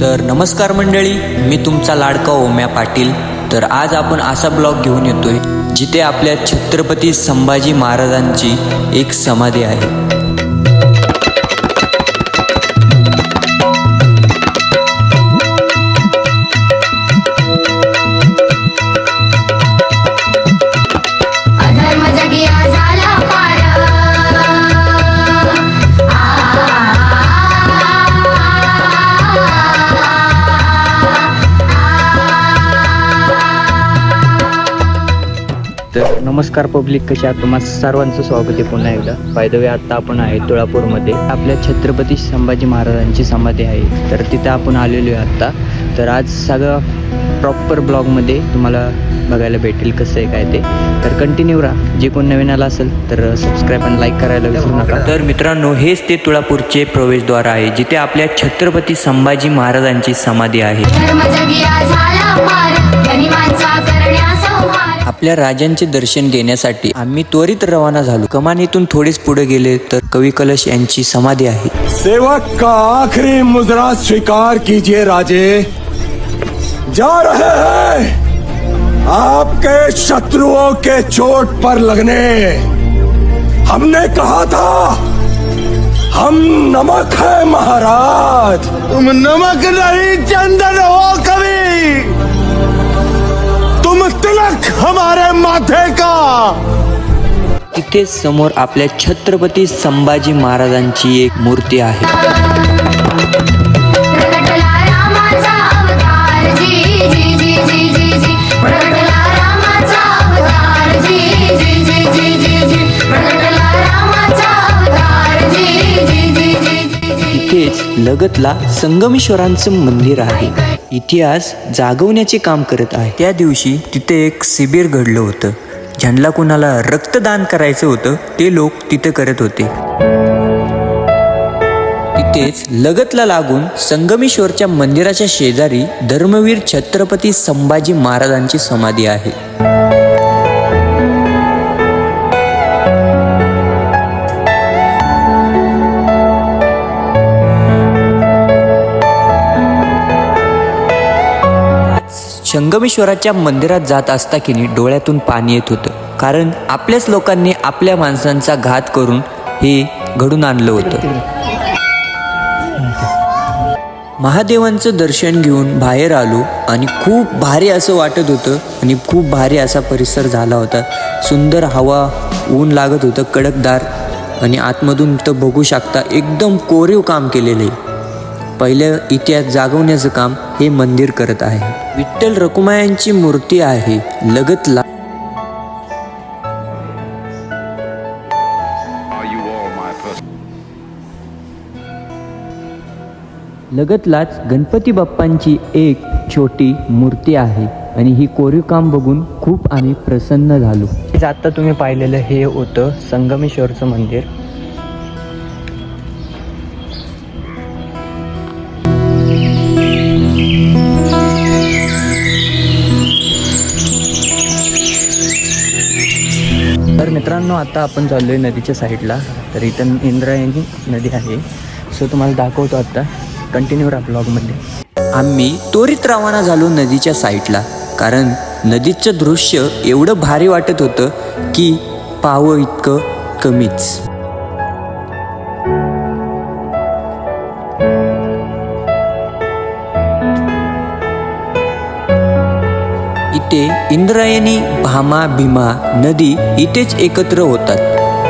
तर नमस्कार मंडळी मी तुमचा लाडका ओम्या पाटील. तर आज आपण असा ब्लॉग घेऊन येतोय जिथे आपल्या छत्रपती संभाजी महाराजांची एक समाधी आहे. तर नमस्कार पब्लिक कशा आहात? तुम्हा सर्वांचं स्वागत आहे पुन्हा एकदा. बाय द वे आता आपण आहे तुळापूरमध्ये. आपल्या छत्रपती संभाजी महाराजांची समाधी आहे. तर तिथं आपण आलेलो आहे आत्ता तर आज सगळं प्रॉपर ब्लॉगमध्ये तुम्हाला बघायला भेटेल कसं आहे काय ते. तर कंटिन्यू राहा. जे कोण नवीन आला असेल तर सबस्क्राईब आणि लाईक करायला विसरू नका. तर मित्रांनो हेच ते तुळापूरचे प्रवेशद्वार आहे जिथे आपल्या छत्रपती संभाजी महाराजांची समाधी आहे. आपल्या राजांचे दर्शन घेण्यासाठी आम्ही त्वरित रवाना झालो. कमानीतून थोडेच पुढे गेले तर कवी कलश यांची समाधी आहे. सेवक का आखिरी मुजरा स्वीकार कीजिए राजे? जा रहे हैं। आपके शत्रुओं के चोट पर लगने। हमने कहा था हम नमक है महाराज। तुम नमक नहीं चंदन हो कभी। तिथेच समोर आपल्या छत्रपती संभाजी महाराजांची एक मूर्ती आहे इथेच लगतला संगमेश्वरांचं मंदिर आहे इतिहास जागवण्याचे काम करत आहे त्या दिवशी तिथे एक शिबिर घडलं होतं ज्यांना कुणाला रक्तदान करायचं होतं ते लोक तिथे करत होते. तिथेच लगतला लागून संगमेश्वरच्या मंदिराच्या शेजारी धर्मवीर छत्रपती संभाजी महाराजांची समाधी आहे. संगमेश्वराच्या मंदिरात जात असता की नाही डोळ्यातून पाणी येत होतं. कारण आपल्याच लोकांनी आपल्या माणसांचा घात करून हे घडून आणलं होतं. महादेवांचं दर्शन घेऊन बाहेर आलो आणि खूप भारी असं वाटत होतं आणि खूप भारी असा परिसर झाला होता. सुंदर हवा ऊन लागत होतं कडकदार आणि आतमधून तर बघू शकता एकदम कोरीव काम केलेलं आहे. पहिलं इतिहास जागवण्याचं काम हे मंदिर करत आहे. विठ्ठल रकुमायांची मूर्ती आहे. my person? लगतलाच गणपती बाप्पांची एक छोटी मूर्ती आहे. आणि ही कोरीव काम बघून खूप आम्ही प्रसन्न झालो. आता तुम्ही पाहिलेलं हे होतं संगमेश्वरचं मंदिर. मित्रांनो आता आपण चाललो आहे नदीच्या साईडला. तर इथं इंद्रायणी नदी आहे. सो तुम्हाला दाखवतो आता. कंटिन्यू राहा ब्लॉगमध्ये आम्ही त्वरित रवाना झालो नदीच्या साईडला. कारण नदीचं दृश्य एवढं भारी वाटत होतं की पाहावं इतकं कमीच. इथे इंद्रायणी भामा भीमा नदी इथेच एकत्र होतात.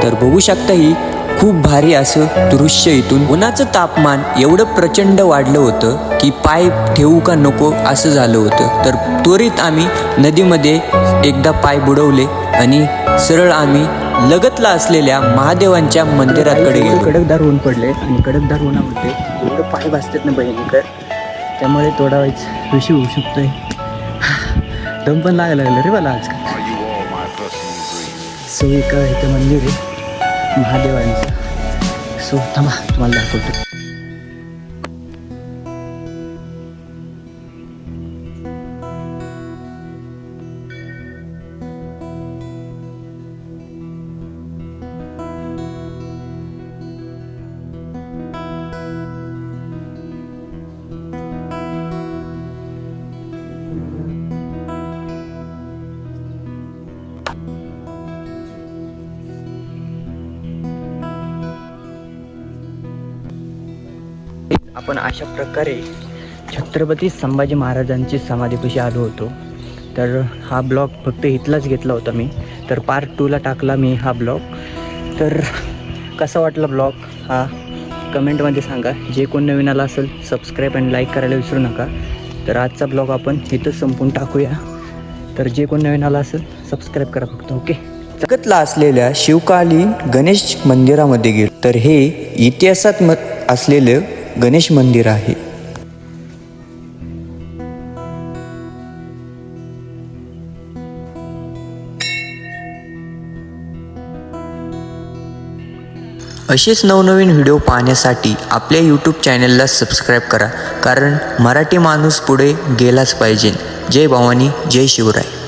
तर बघू शकता ही खूप भारी असं दृश्य इथून. उन्हाचं तापमान एवढं प्रचंड वाढलं होतं की पाय ठेवू का नको असं झालं होतं. तर त्वरित आम्ही नदीमध्ये एकदा पाय बुडवले आणि सरळ आम्ही लगतला असलेल्या महादेवांच्या मंदिराकडे गेलो. कडकदार ऊन पडले आणि कडकदार उन्हामध्ये एवढं पाय भासतात ना भयंकर. त्यामुळे थोडा वेळच विषय होऊ शकतोय. दम पण लागायला लागलं रे मला आज Are you all my personal dreams? So एक इथं मंदिर आहे. महादेवांचं. सो थांबा तुम्हाला दाखवतो. आपण अशा प्रकारे छत्रपती संभाजी महाराजांची समाधीपाशी आलो होतो. तर हा ब्लॉग फक्त इथलाच घेतला होता मी. तर पार्ट टूला टाकला मी हा ब्लॉग तर कसा वाटला ब्लॉग हा कमेंटमध्ये सांगा. जे कोण नवीन आला असेल सबस्क्राईब आणि लाईक करायला विसरू नका. तर आजचा ब्लॉग आपण इथंच संपून टाकूया. तर जे कोण नवीन आला असेल सबस्क्राईब करा फक्त ओके जगतला असलेल्या शिवकालीन गणेश मंदिरामध्ये गेलो. तर हे इतिहासात म असलेलं गणेश मंदिर आहे. असेच नवनवीन व्हिडिओ पाहण्यासाठी आपल्या यूट्यूब चॅनलला सबस्क्राईब करा कारण मराठी माणूस पुढे गेलाच पाहिजे. जय भवानी जय शिवराय.